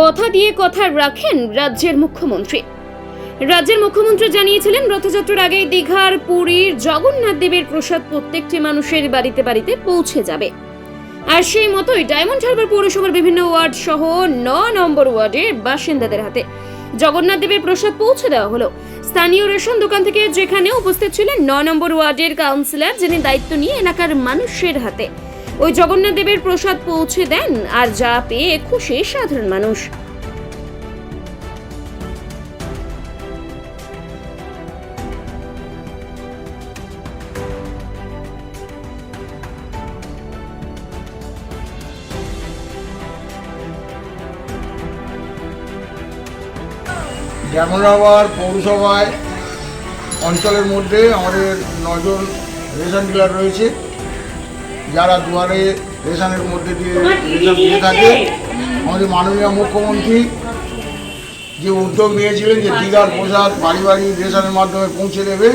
কথা দিয়ে কথা রাখেন রাজ্যের মুখ্যমন্ত্রী। রাজ্যের মুখ্যমন্ত্রী জানিয়েছিলেন, রথযাত্রার আগে দীঘার, পুরীর, জগন্নাথ দেবের প্রসাদ প্রত্যেকটি মানুষের বাড়িতে বাড়িতে পৌঁছে যাবে। আর সেই মতোই ডায়মন্ড হারবার পৌরসভার বিভিন্ন ওয়ার্ড সহ ন নম্বর ওয়ার্ডের বাসিন্দাদের হাতে জগন্নাথ দেবের প্রসাদ পৌঁছে দেওয়া হলো। স্থানীয় রেশন দোকান থেকে যেখানে উপস্থিত ছিলেন, ন নম্বর ওয়ার্ডের কাউন্সিলর, যিনি দায়িত্ব নিয়ে এলাকার মানুষের হাতে ওই জগন্নাথ দেবের প্রসাদ পৌঁছে দেন আর যা পেয়ে খুশি সাধারণ মানুষ। জামরাবার পৌরসভায় অঞ্চলের মধ্যে আমাদের নজন রেশন ডিলার রয়েছে। যারা দুয়ারে রেশনের মধ্যে দিয়ে রেশন দিয়ে থাকে আমাদের মাননীয় মুখ্যমন্ত্রী যে উদ্যোগ নিয়েছিলেন যে ডিলার প্রসাদ বাড়ি বাড়ি রেশনের মাধ্যমে পৌঁছে দেবে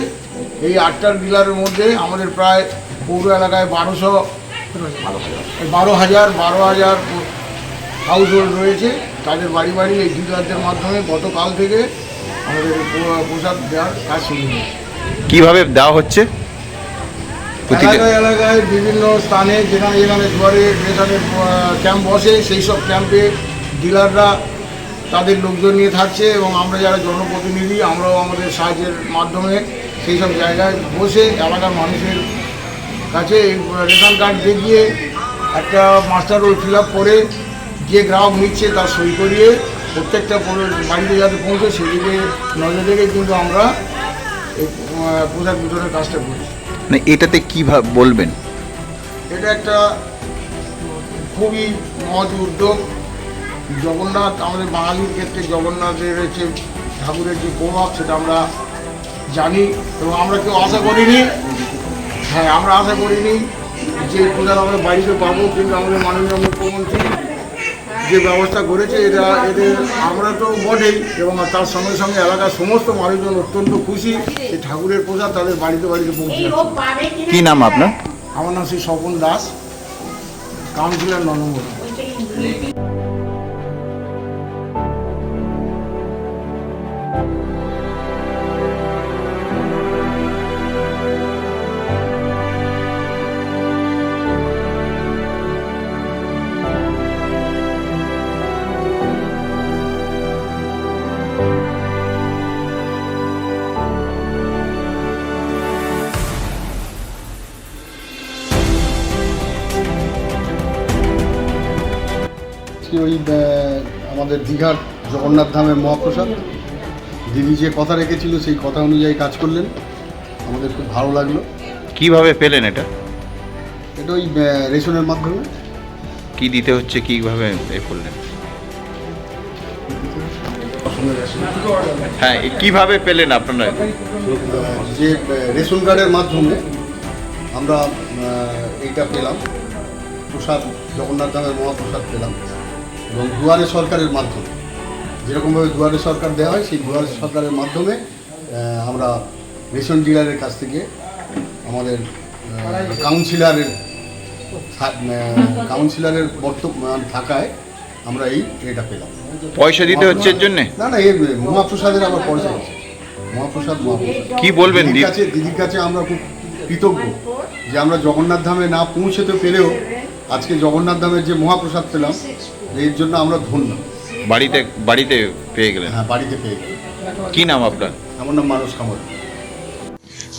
এই আটটার ডিলারের মধ্যে আমাদের প্রায় পৌর এলাকায় বারোশো বারো হাজার বারো হাজার হাউস হোল্ড রয়েছে। তাদের বাড়ি বাড়ি এই ডিলারদের মাধ্যমে গতকাল থেকে আমাদের পো- পোশাক দেওয়ার কাজ শুরু হয়েছে। কীভাবে দেওয়া হচ্ছে? এলাকায় এলাকায় বিভিন্ন স্থানে যেখানে যেখানে দুয়ারে রেশনের ক্যাম্প বসে, সেই সব ক্যাম্পে ডিলাররা তাদের লোকজন নিয়ে থাকছে এবং আমরা যারা জনপ্রতিনিধি, আমরাও আমাদের সাহায্যের মাধ্যমে সেই সব জায়গায় বসে এলাকার মানুষের কাছে রেশন কার্ড দেখিয়ে একটা মাস্টার রোল ফিল করে যে গ্রাহক নিচ্ছে তার সই করিয়ে প্রত্যেকটা বাড়িতে যাতে পৌঁছে সেদিকে নজর রেখে কিন্তু আমরা এই পোশাক বিতরণের কাজটা করি। মানে এটাতে কীভাবে বলবেন? এটা একটা খুবই মহৎ উদ্যোগ। জগন্নাথ, আমাদের বাঙালির ক্ষেত্রে জগন্নাথের রয়েছে ঠাকুরের যে প্রভাব, সেটা আমরা জানি এবং আমরা কেউ আশা করিনি। হ্যাঁ আমরা আশা করিনি যে পূজা আমরা বাড়িতে পাবো, কিন্তু আমাদের মাননীয় মুখ্যমন্ত্রী যে ব্যবস্থা করেছে এটা এদের আমরা তো বটেই এবং তার সঙ্গে সঙ্গে এলাকার সমস্ত মানুষজন অত্যন্ত খুশি। এই ঠাকুরের প্রসাদ তাদের বাড়িতে বাড়িতে পৌঁছে কি নাম আপনার? আমার নাম শ্রী স্বপন দাস। কাউন্সিলর ননম্বর ওই আমাদের দীঘার জগন্নাথ ধামের মহাপ্রসাদ। দিদি যে কথা রেখেছিল সেই কথা অনুযায়ী কাজ করলেন। আমাদের খুব ভালো লাগল। কীভাবে পেলেন এটা? এটা ওই রেশনের মাধ্যমে। কি দিতে হচ্ছে কীভাবে এ করলেন? হ্যাঁ কীভাবে পেলেন আপনারা? যে রেশন কার্ডের মাধ্যমে আমরা এইটা পেলাম। প্রসাদ জগন্নাথ ধামের মহাপ্রসাদ পেলাম। এবং দুয়ারে সরকারের মাধ্যমে। যেরকমভাবে দুয়ারে সরকার দেওয়া হয় সেই দুয়ারে সরকারের মাধ্যমে আমরা রেশন ডিলারের কাছ থেকে আমাদের কাউন্সিলারের কাউন্সিলারের বর্তমান থাকায় আমরা এই এটা পেলাম। পয়সা দিতে হচ্ছে এর জন্যে? না না এই মহাপ্রসাদের আবার পয়সা আছে মহাপ্রসাদ মহাপ্রসাদ। কি বলবেন দিদির কাছে দিদির কাছে আমরা খুব কৃতজ্ঞ যে আমরা জগন্নাথ ধামে না পৌঁছতে পেরেও আজকে জগন্নাথ ধামের যে মহাপ্রসাদ পেলাম এর জন্য আমরা ধন্য। বাড়িতে বাড়িতে পেয়ে গেলেন? হ্যাঁ বাড়িতে পেয়ে গেলেন। কি নাম আপনার? আমার নাম মানুষ কামর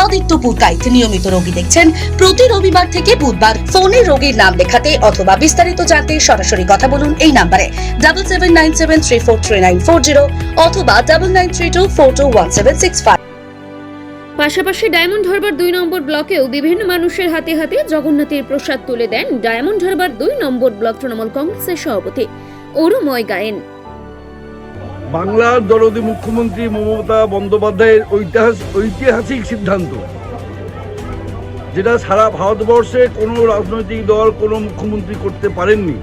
Debaditya Purkait নিয়মিত রোগী দেখছেন। প্রতি রবিবার থেকে বুধবার ফোনে রোগীর নাম লেখাতে অথবা বিস্তারিত জানতে সরাসরি কথা বলুন এই নাম্বারে। Double seven nine seven three four three nine four zero অথবা double nine three two four two one seven six five পাশাপাশি ডায়মন্ড হারবার দুই নম্বর ব্লকেও বিভিন্ন মানুষের হাতে হাতে জগন্নাথের প্রসাদ তুলে দেন ডায়মন্ড হারবার দুই নম্বর ব্লক তৃণমূল কংগ্রেসের সভাপতি অরুময় গায়েন। বাংলার দরদি মুখ্যমন্ত্রী মমতা বন্দ্যোপাধ্যায়ের ঐতিহাসিক ঐতিহাসিক সিদ্ধান্ত, যেটা সারা ভারতবর্ষে কোনো রাজনৈতিক দল, কোনো মুখ্যমন্ত্রী করতে পারেননি।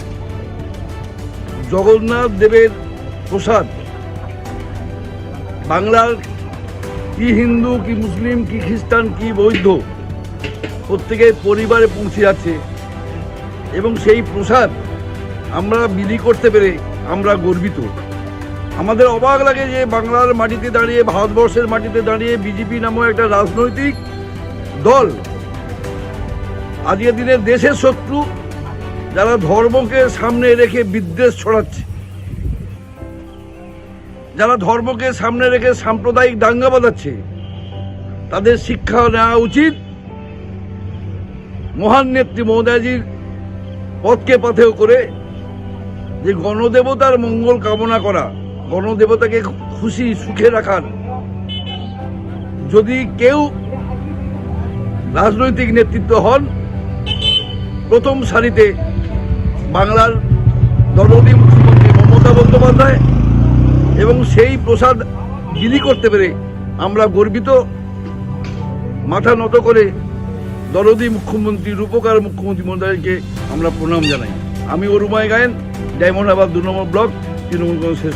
জগন্নাথ দেবের প্রসাদ, বাংলার কি হিন্দু, কি মুসলিম, কি খ্রিস্টান, কি বৌদ্ধ প্রত্যেকের পরিবারে পৌঁছে যাচ্ছে। এবং সেই প্রসাদ আমরা বিলি করতে পেরে আমরা গর্বিত। আমাদের অবাক লাগে যে বাংলার মাটিতে দাঁড়িয়ে, ভারতবর্ষের মাটিতে দাঁড়িয়ে বিজেপি নামক একটা রাজনৈতিক দল আজকের দিনে দেশের শত্রু যারা ধর্মকে সামনে রেখে বিদ্বেষ ছড়াচ্ছে। যারা ধর্মকে সামনে রেখে সাম্প্রদায়িক দাঙ্গা বাঁধাচ্ছে, তাদের শিক্ষা নেওয়া উচিত। মহান নেত্রী মমতাজির পথকে পাথেও করে যে গণদেবতার মঙ্গল কামনা করা গণদেবতাকে খুশি, সুখে রাখার। যদি কেউ রাজনৈতিক নেতৃত্ব হন, প্রথম সারিতে বাংলার দলনী মুখ্যমন্ত্রী মমতা বন্দ্যোপাধ্যায় এবং সেই প্রসাদ বিলি করতে পেরে আমরা গর্বিত। মাথা নত করে দরদি মুখ্যমন্ত্রী, রূপকার মুখ্যমন্ত্রী মহোদয়কে আমরা প্রণাম জানাই। আমি অরুমায় গায়েন, ডায়মন্ড আবাদ দু নম্বর ব্লক, তৃণমূল কংগ্রেসের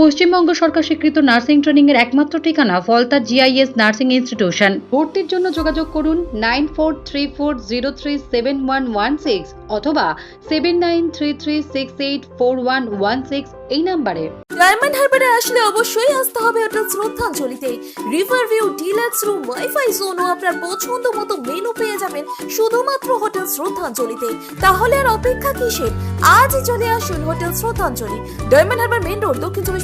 পশ্চিমবঙ্গ সরকার স্বীকৃত নার্সিং ট্রেনিং এর একমাত্র ঠিকানা ফলতা জিআইএস নার্সিং ইনস্টিটিউশন। ভর্তির জন্য যোগাযোগ করুন nine four three four zero three seven one one six অথবা seven nine three three six eight four one one six এই নাম্বারে। ডায়মন্ড হারবারে আসলে অবশ্যই আসতে হবে hotel শ্রদ্ধাঞ্জলিতে। River view deluxe room wifi zone ও আপনার পছন্দ মতো মেনু পেয়ে যাবেন শুধুমাত্র হোটেল শ্রদ্ধাঞ্জলিতে। তাহলে আর অপেক্ষা কিসের? আজই চলে আসুন হোটেল শ্রদ্ধাঞ্জলি। ডায়মন্ড হারবার মেন রোড দক্ষিণ চব্বিশ